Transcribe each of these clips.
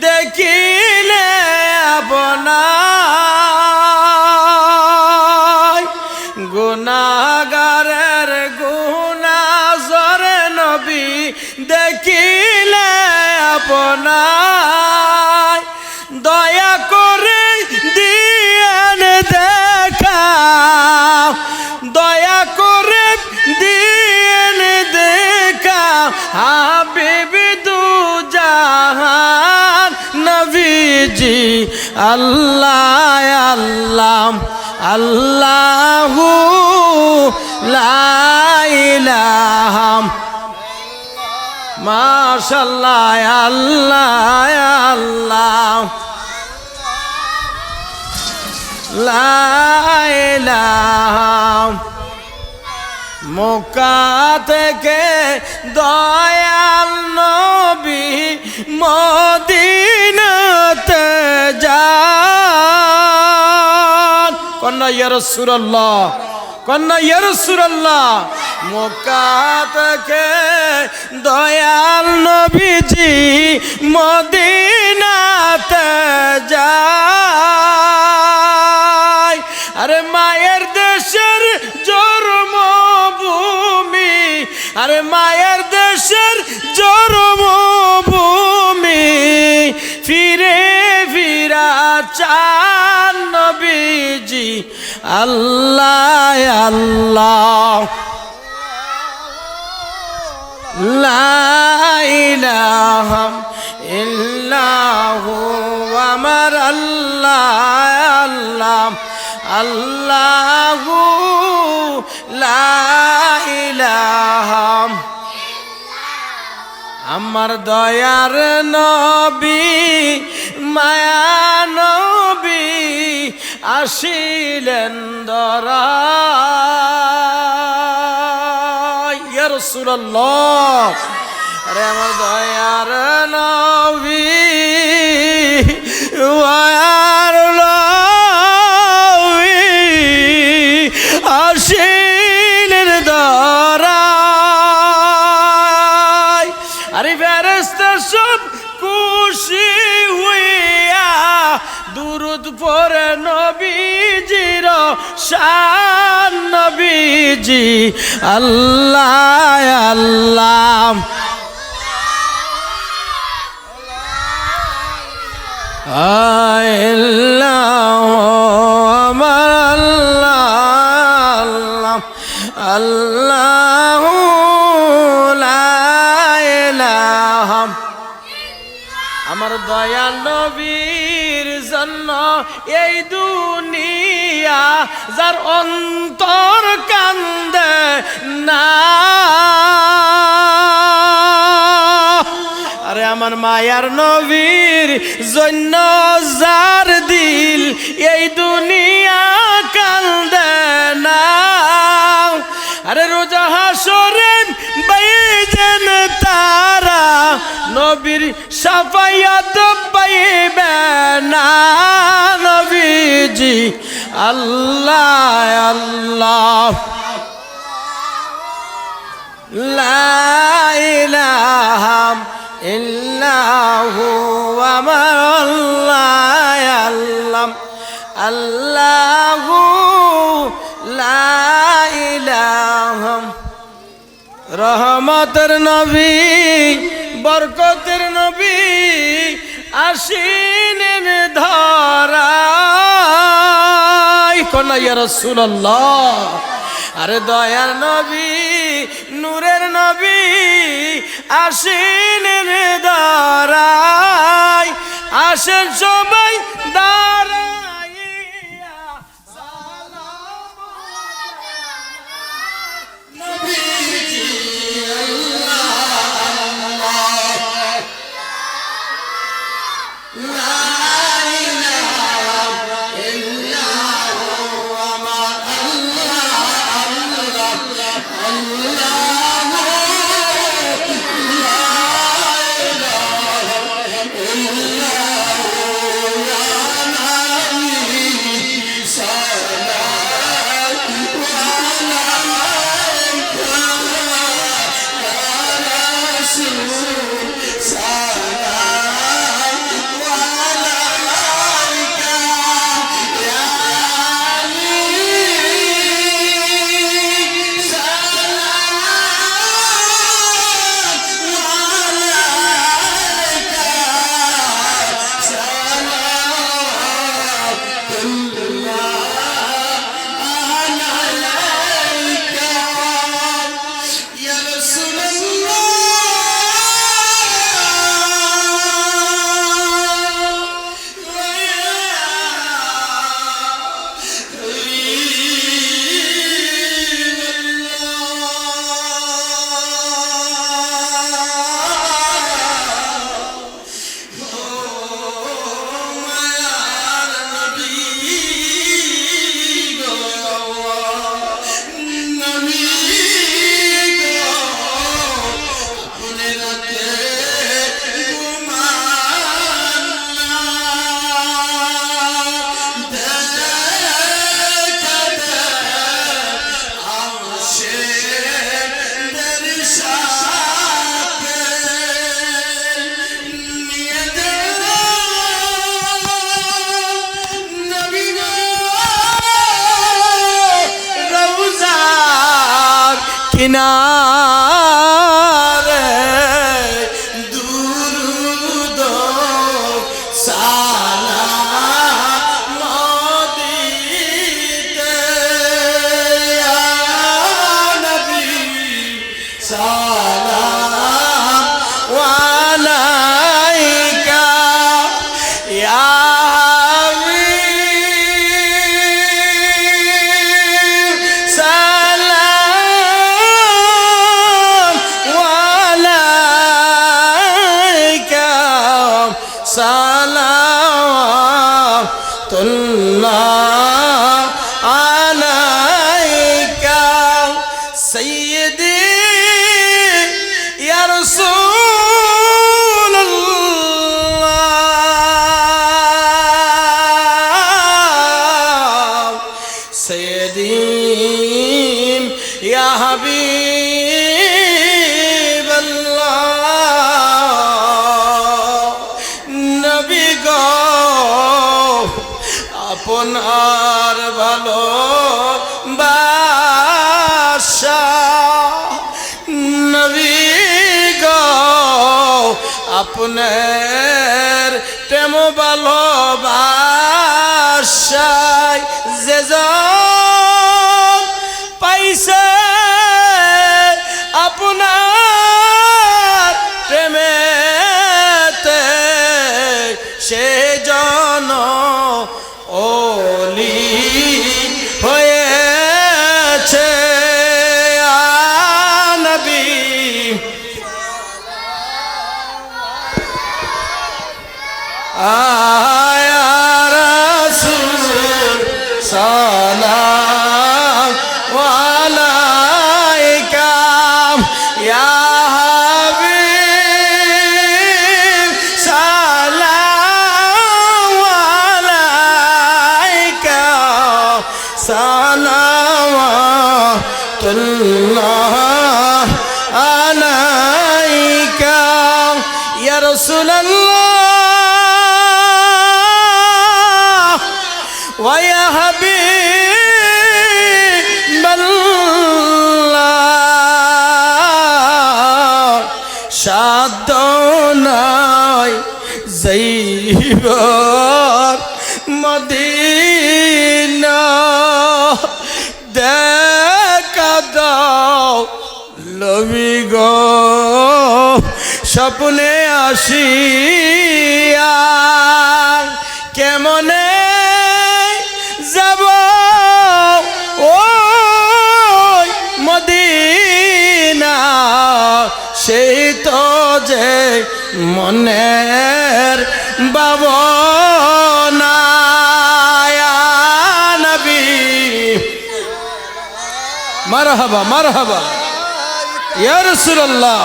जिंदगी আল্লাহ আল্লাহ আল্লাহু লা ইলাহা মাশাল্লাহ আল্লাহ আল্লাহ। লাইলাম মোকা থেকে দয়াল নবী মদিনাতে কন্যা, ইয়া রাসূলুল্লাহ, কন্যা, ইয়া রাসূলুল্লাহ মোকা দয়াল নবীজি মদিনাতে যায়। আরে মায়ের দেশের জন্মভূমি, আরে মায়ের দেশের জন্মভূমি, ফিরে ফিরা নবীজি আল্লাহ আল্লাহ। লা ইলাহা ইল্লাহু আমার আল্লাহ আল্লাহ। আল্লাহু লা ইলাহা। আমার দয়ার নবী, মায়া নবী আসিলেন দরা রাসূলুল্লাহ। আরে দয়ার নবী আরে ফেরেস্তা সব খুশি দুরুদ পরে নবীজির শান নবীজি। আল্লাহ আল্লাহ। আমার আল্লাহ আল্লাহ। আমার দয়াল জন্য এই দুনিয়া যার অন্তর কান্দে না। আরে আমার মায়ার নবীর জন্য যার দিল নবীর সাফায়াত পাইবে না নবীজি। আল্লাহ আল্লাহ। লা ইলাহা ইল্লাহু আমার আল্লাহ আল্লাহ রহমতের নবী বরকতের নবী আসিলেন ধরা কন্যা, ইয়া আরে দয়ার নবী, নূরের নবী আসিলেন দাঁড়ায় আসেন সবাই দাঁড়াইয়া। সালাম নবী। ইয়া হাবিব। আয়া যাইবার মদিনা দেখা দাও লবি গো। স্বপ্নে আসিয়া কেমনে যাব? ওই মদিনা, সেই তো যে মনের বাবনা নবী। মারহাবা মারহাবা। ইয়া রাসূলুল্লাহ।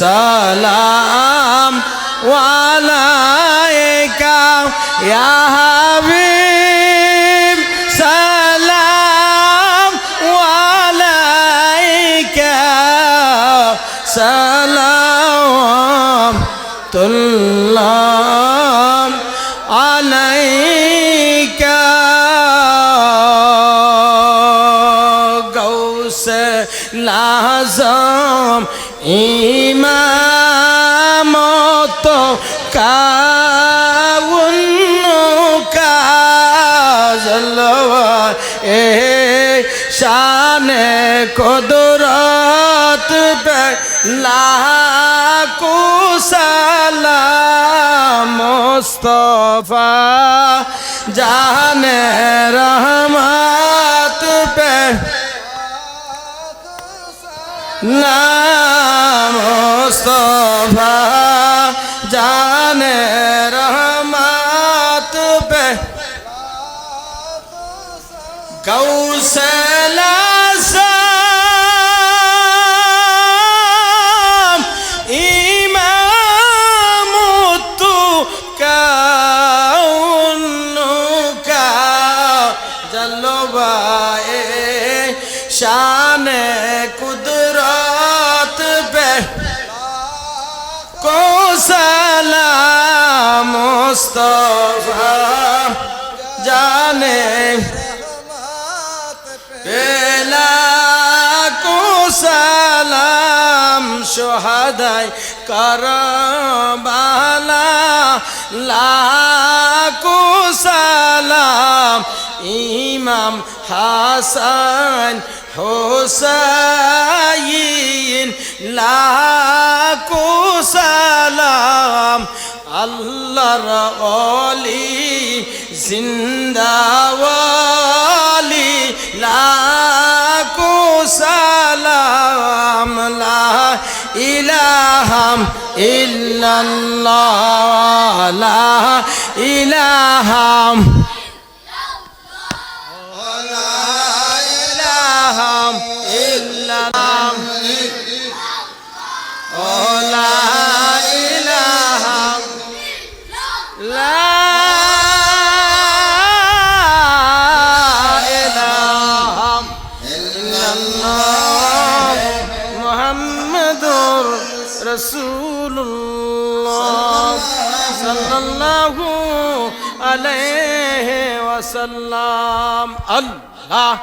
সালাম ওয়ালাইকা ইয়া হাবিব। লাজম ইমামত কাউন কাজলওয়া এ শানে কদরত লাকু সালাম মুস্তফা জানে রহমত নাম মুস্তফা জানে রহমত পে। কৌশলা সাম মুস্তফা জানে পেলা কুসালাম সোহাদাই করবালা লা কুসালাম ইমাম হাসান হোসাইন লা কুসালাম আল্লাহর অলি জিন্দাওয়ালি লাকু সালাম লা ইলাহাম ইল্লাল্লাহ লা ইলাহাম وسلم الله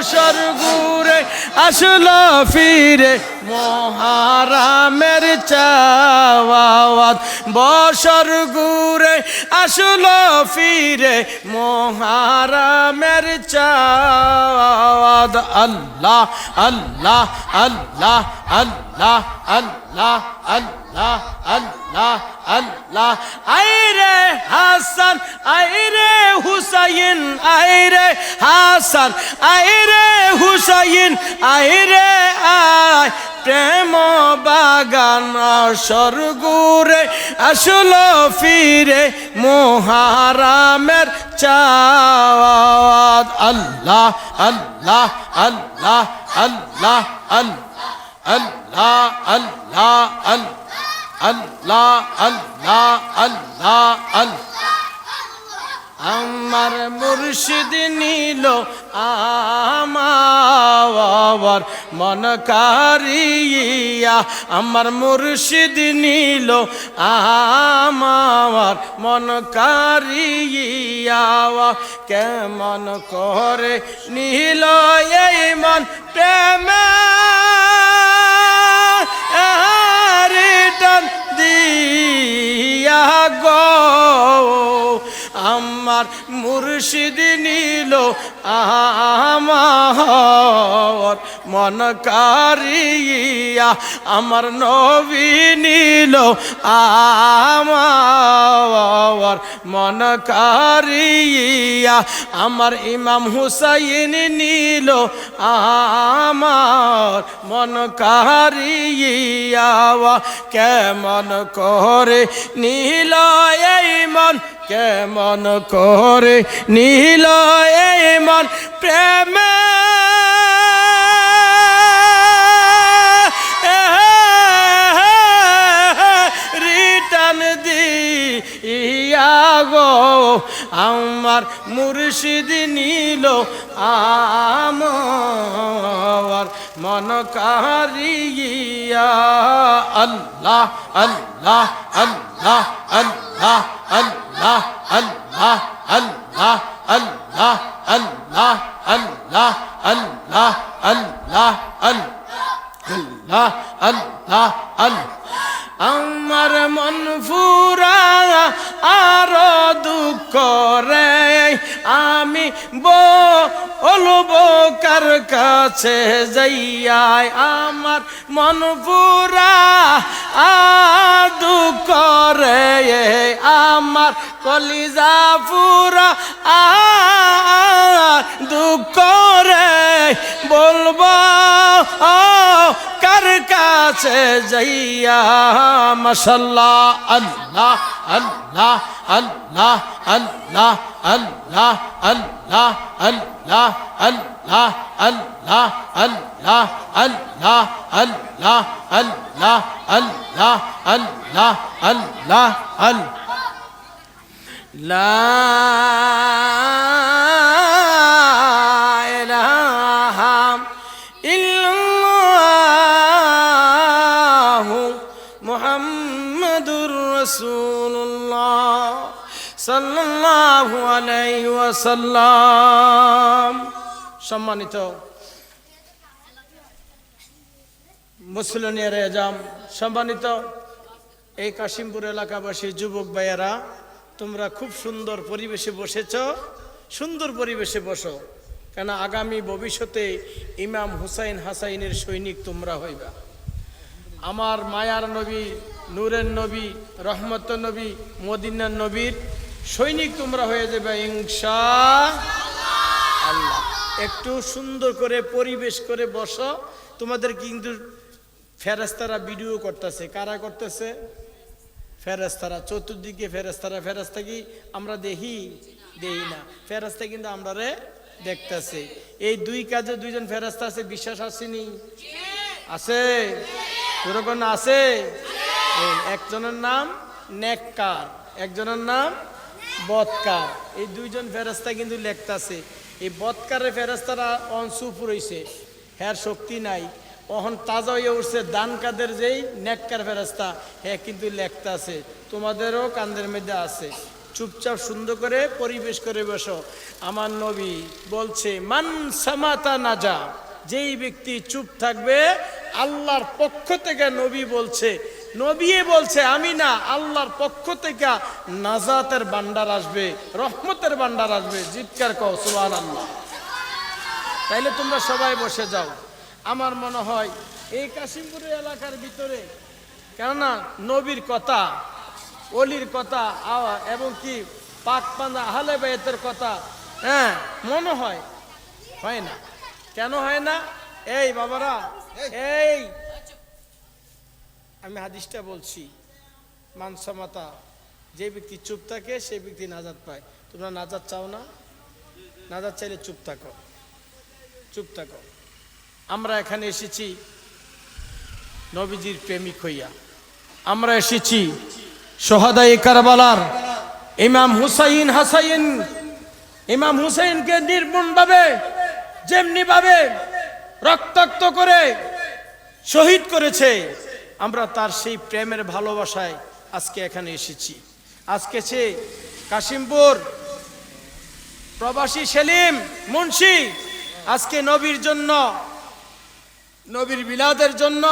বসর গুরে আসলো ফিরে। মহারামের চাওয়াত বসর গুরে আসলো ফিরে। মহারামের চাওয়াত আল্লাহ আল্লাহ আল্লাহ আল্লাহ আল্লাহ আল্লাহ আল্লাহ আল্লাহ। আইরে হাসান, আইরে হুসাইন, আইরে হাসান, আইরে হুসাইন, আইরে আয়। প্রেম বাগান স্বর্গুরে আসলো ফিরে মোহারামের চাওয়াত আল্লাহ আল্লাহ আল্লাহ আল্লাহ আল্লাহ আল্লাহ আল্লাহ আল্লাহ আল্লাহ আল্লাহ আল্লাহ আমার মুর্শিদ নীল আমার মন কারিয়া আমার মুর্শিদ নীল আমার মন কারিয়া কেমন করে নীল এই মন প্রেমে দিয়া গো। আমার মুর্শিদ নিল আমার মন কারিয়া, আমার নবী নিল আমার মন কারিয়া, আমার ইমাম হুসাইন নিল আমার মন কারিয়া। কেমন করে নীল এই মন কেমন করে নীল এই মন প্রেমে? গো আমার মুর্শিদ নীল আমার মন কারিয়া আল্লাহ আল্লাহ আল্লাহ আল্লাহ আল্লাহ আল্লাহ আল্লাহ আল্লাহ আল্লাহ আল্লাহ আল্লাহ আল্লাহ আল্লাহ আল্লাহ আল্লাহ আল্লাহ। আমার মন ফুরা আর দুঃখ রে। আমি বলব কার কাছে যাইয়াই আমার মন ফুরা আর দুঃখ রে। আমার কলিজা ফুরা আর দুঃখ রে। বলব কার কাছে যাইয়া মশাল্লাহ আল্লাহ আল্লাহ আল্লাহ আল্লাহ আল্লাহ আল্লাহ আল্লাহ আল্লাহ আল্লাহ আল্লাহ আল্লাহ আল্লাহ আল্লাহ আল্লাহ আল্লাহ আল্লাহ আল্লাহ সম্মানিত মুসলিনিয়ার এজাম, সম্মানিত এই কাশিমপুর এলাকাবাসী যুবক ভাইয়েরা, তোমরা খুব সুন্দর পরিবেশে বসেছ, সুন্দর পরিবেশে বসো। কেন আগামী ভবিষ্যতে ইমাম হুসাইন হাসাইনের সৈনিক তোমরা হইবা। আমার মায়ার নবী, নূরের নবী রহমত নবী, মদিনার নবীর সৈনিক তোমরা হয়ে যাবে ইনশা আল্লাহ। একটু সুন্দর করে পরিবেশ করে বসো। তোমাদের কিন্তু ফেরাস্তারা ভিডিও করতেছে। কারা করতেছে? ফেরাস্তারা চতুর্দিকে ফেরেস্তারা ফেরেস্তা কি আমরা দেখি? দেই না। ফেরেস্তা কিন্তু আমরা রে দেখতেছে। এই দুই কাজে দুইজন ফেরেস্তা আছে, বিশ্বাস আসেনি আছে? আছে? একজনের নাম নেককার, একজনের নাম বৎকার। এই দুইজন ফেরেস্তা কিন্তু লেখতাছে, এই বৎকারের ফেরেস্তারা অনসুপুর হইছে হ্যার শক্তি নাই। অহন তাজা হয়ে উঠছে দান কাদের যেই নেককার ফেরেস্তা হ্যাঁ কিন্তু লেখতা আছে তোমাদেরও কান্দের মধ্যে আছে। চুপচাপ সুন্দর করে পরিবেশ করে বসো। আমার নবী বলছে, মান সামাতা নাজা যেই ব্যক্তি চুপ থাকবে, আল্লাহর পক্ষ থেকে নবী বলছে নবী বলছে, আমি না আল্লাহর পক্ষ থেকে নাজাতের বান্ডার আসবে, রহমতের বান্ডার আসবে। জিৎকার কও সুবহান আল্লাহ তাইলে তোমরা সবাই বসে যাও। আমার মনে হয় এই কাশিমপুরের এলাকার ভিতরে, কেননা নবীর কথা, অলির কথা এবং কি পাক পান্দা আহলে বেতের কথা হ্যাঁ মনে হয়। হয় না। কেন হয় না? এই বাবারা, এই আমি হাদিসটা বলছি মানসামাতা যে ব্যক্তি চুপ থাকে সেই ব্যক্তি নাজাদ পায়। তোমরা নাজাদ চাও না? নাজাদ চাইলে চুপ থাকো। চুপ থাকো। আমরা এখানে এসেছি নবীজির প্রেমিক হইয়া। আমরা এসেছি সোহাদাই কারবালার ইমাম হুসাইন হাসাইন। ইমাম হুসাইনকে নির্মমভাবে যেমনি ভাবে রক্তাক্ত করে শহীদ করেছে। আমরা তার সেই প্রেমের ভালোবাসায় আজকে এখানে এসেছি। আজকে সে কাশিমপুর প্রবাসী সেলিম মুন্সি, আজকে নবীর জন্য, নবীর বিলাদের জন্য,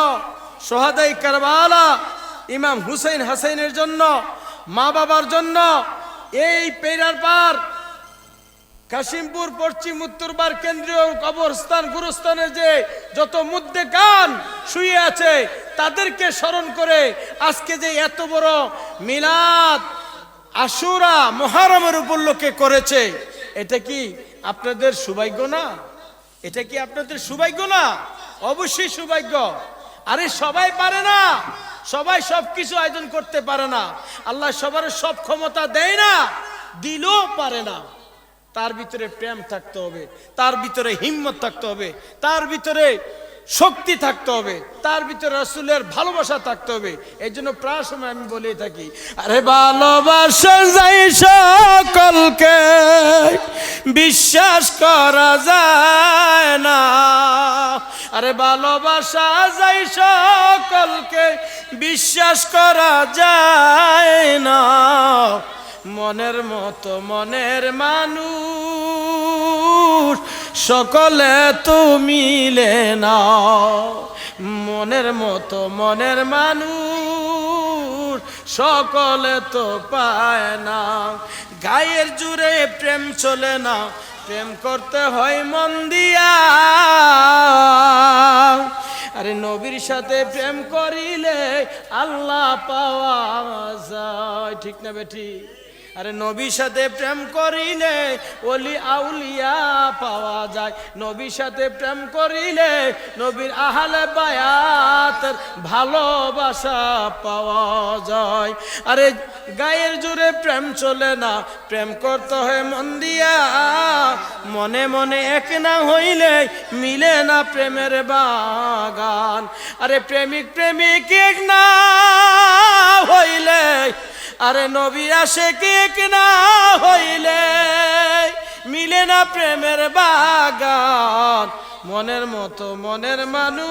সোহাদাই কারবালা, ইমাম হুসেন হাসাইনের জন্য, মা বাবার জন্য, এই পেরার পার, কাশিমপুর, পশ্চিম উত্তরবার কেন্দ্রীয় কবরস্থান, গুরুস্থানের যে যত মুদ্দে গান শুয়ে আছে তাদেরকে স্মরণ করে আজকে যে এত বড় মিলাদ আশুরা মহারমের উপলক্ষে করেছে, এটা কি আপনাদের সৌভাগ্য না? এটা কি আপনাদের সৌভাগ্য না? অবশ্যই সৌভাগ্য। আরে সবাই পারে না। সবাই সব কিছু আয়োজন করতে পারে না। আল্লাহ সবার সব ক্ষমতা দেয় না, দিলেও পারে না। তার ভিতরে প্রেম থাকতে হবে, তার ভিতরে হিম্মত থাকতে হবে, তার ভিতরে শক্তি থাকতে হবে। তার ভিতরে রসুলের ভালোবাসা থাকতে হবে। এই জন্য প্রায় সময় আমি বলে থাকি, আরে ভালোবাসা যাই সকলকে, বিশ্বাস করা যায় না। আরে ভালোবাসা যাই সকলকে, বিশ্বাস করা যায় না। মনের মতো মনের মানুষ সকলে তো মিলে না মনের মতো মনের মানুষ সকলে তো পায় না। গায়ের জুড়ে প্রেম চলে না, প্রেম করতে হয় মন দিয়া। আরে নবীর সাথে প্রেম করিলে আল্লাহ পাওয়া যায়। ঠিক না বেটি? আরে নবীর সাথে প্রেম করিলে ওলি আউলিয়া পাওয়া যায়। নবীর সাথে প্রেম করিলে নবীর আহলে বায়াতের ভালোবাসা পাওয়া যায়। আরে গায়ের জোরে প্রেম চলে না, প্রেম করতে হয় মন দিয়া। মনে মনে এক না হইলে মিলে না প্রেমের বাগান। আরে প্রেমিক প্রেমিক এক না হইলে আরে নবী আসে কেক না হইলে, মিলে না প্রেমের বাগান, মনের মতো মনের মানুষ,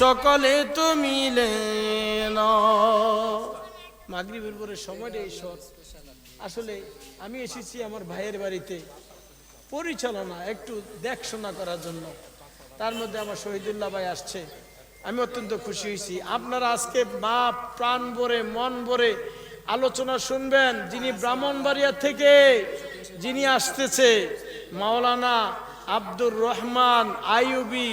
সকলে তো মিলে মাগরিবের পরে সময়টা এই শর্ট আসলে আমি এসেছি আমার ভাইয়ের বাড়িতে পরিচালনা, একটু দেখশোনা করার জন্য। তার মধ্যে আমার শহীদুল্লাহ ভাই আসছে। আমি অত্যন্ত খুশি হয়েছি। আপনারা আজকে মা প্রাণ ভরে, মন ভরে আলোচনা শুনবেন। যিনি ব্রাহ্মণবাড়িয়া থেকে যিনি আসতেছে, মাওলানা আব্দুর রহমান আইউবি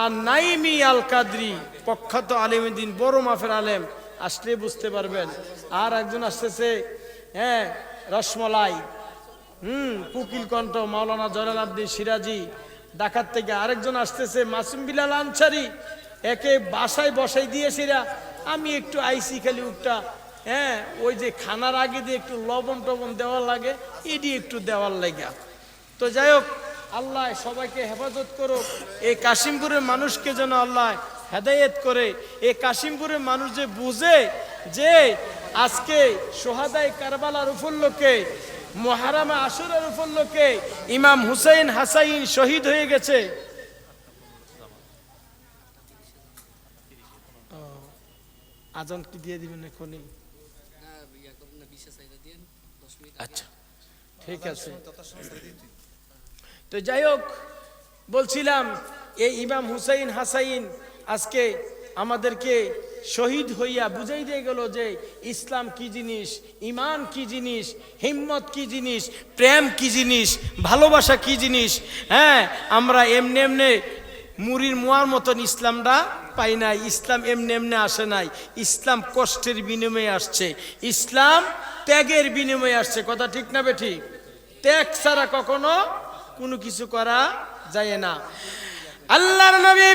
আর নাইমি আল কাদরি প্রখ্যাত আলিমুদ্দিন বড় মাফের আলেম, আসলে বুঝতে পারবেন। আর একজন আসতেছে হ্যাঁ রসমলাই। হুম কুকিল কণ্ঠ, মাওলানা জয়নাল আব্দিন সিরাজি। ঢাকার থেকে আরেকজন আসতেছে, মাসুম বিলাল আনসারি। একে বাসায় বসাই দিয়েছিরা আমি একটু আইসি খালি উঠটা। হ্যাঁ ওই যে খানার আগে দিয়ে একটু লবণ টবণ দেওয়ার লাগে এটি একটু দেওয়ার লাগা তো যাই হোক, আল্লাহ সবাইকে হেফাজত করো এই কাশিমপুরের মানুষকে যেন আল্লাহ হেদায়েত করে। এই কাশিমপুরের মানুষ যে বুঝে যে আজকে সোহাদাই কারবালার উপলক্ষে মহারামা আসরের উপলক্ষে ইমাম হুসাইন হাসাইন শহীদ হয়ে গেছে। আজান কি দিয়ে দিবেন এখনই। আচ্ছা। ঠিক আছে। তো যাই হোক বলছিলাম এই ইমাম হুসাইন হাসাইন আজকে আমাদেরকে শহীদ হইয়া বুঝাই দিয়ে গেল যে ইসলাম কি জিনিস ইমান কি জিনিস হিম্মত কি জিনিস প্রেম কি জিনিস ভালোবাসা কি জিনিস হ্যাঁ? আমরা এমনি এমনি মুড়ির মোয়ার মতন ইসলামটা পাই নাই, ইসলাম এমনি এমনি আসে নাই। ইসলাম কষ্টের বিনিময়ে আসছে। ইসলাম ত্যাগের বিনিময়ে আসছে। কথা ঠিক না বে ঠিক? ত্যাগ ছাড়া কখনো কোনো কিছু করা যায় না। আল্লাহর নবী,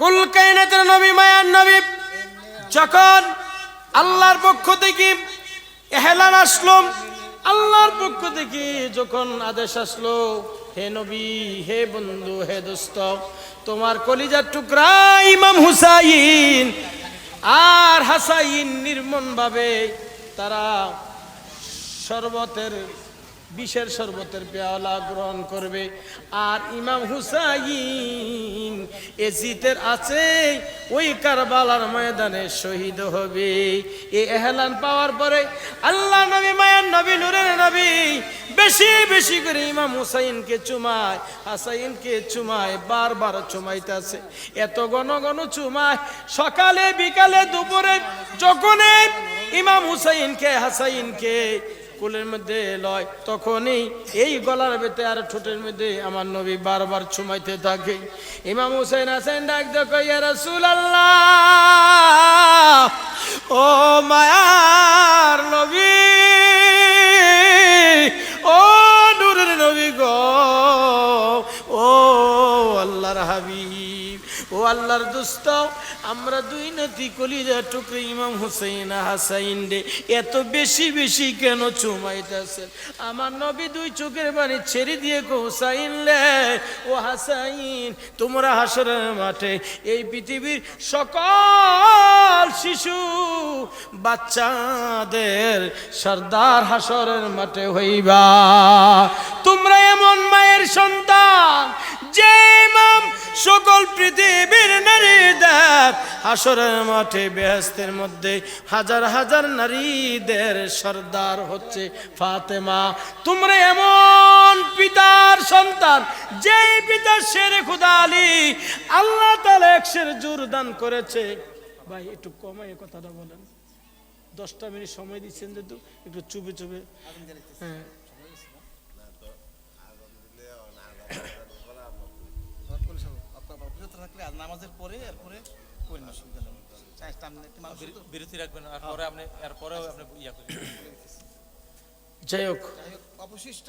কুল কায়নাতের নবী, মায়ার নবী, যখন আল্লাহর পক্ষ থেকে এহেলান আসলো, আল্লাহর পক্ষ থেকে যখন আদেশ আসলো হে নবী, হে বন্ধু, হে দোস্ত, তোমার কলিজার টুকরা ইমাম হুসাইন আর হাসাইন নির্মমভাবে তারা শরবতের বিষের শরবতের পেয়ালা গ্রহণ করবে। আর ইমাম হুসাইন এজিতের আছে, ওই কারবালার ময়দানে শহীদ হবে। এ এহলান পাওয়ার পরে আল্লাহ নবী, মায়ার নবী, নূরের নবী বেশি বেশি করে ইমাম হুসাইনকে চুমায়, হাসাইনকে চুমায়, বারবার চুমাইতেছে। এত ঘন ঘন চুমায়, সকালে, বিকালে, দুপুরে যখনই ইমাম হুসাইনকে, হাসাইনকে কুলের মধ্যে লয়, তখনই এই গলার বেতে আর ঠোঁটের মধ্যে আমার নবী বারবার ছুমাইতে থাকে। ইমাম হুসাইন হাসাইন ডাক দেখো আল্লাহ ও মায়ার নবী, ও নূরের নবী গো, ও আল্লাহর হাবিব। ও আল্লাহর দোস্ত, আমরা দুই নাতি কলিজা টুকরে ইমাম হুসাইন হাসাইন রে। এত বেশি বেশি কেন চুমাইতেছেন? আমার নবী দুই চোখের বাড়ি ছেড়ে দিয়ে হুসাইন লে, ও হাসাইন, তোমরা হাসরের মাঠে এই পৃথিবীর সকল শিশু বাচ্চাদের সর্দার হাসরের মাঠে হইবা। তোমরা এমন মায়ের সন্তান সকল পৃথিবীর নারীদের হাসরের মাঠে বেহেস্তের মধ্যে হাজার হাজার নারীদের সর্দার হচ্ছে ফাতেমা। তোমরা এমন পিতার সন্তান, যেই পিতার শেরে খুদা আলী আল্লাহ তালা একশের জোর দান করেছে। ভাই, একটু কমাই কথাটা বলেন। দশটা মিনিট সময় দিচ্ছেন যেহেতু, একটু চুপে চুপে। হ্যাঁ আপনার অভিজ্ঞতা থাকলে আর নামাজের পরে এরপরে করেন অসুবিধা নেই। বিরতি রাখবেন আর পরে আপনি এরপরেও আপনি ইয়া করবেন। যাই হোক। যাই হোক, অবশিষ্ট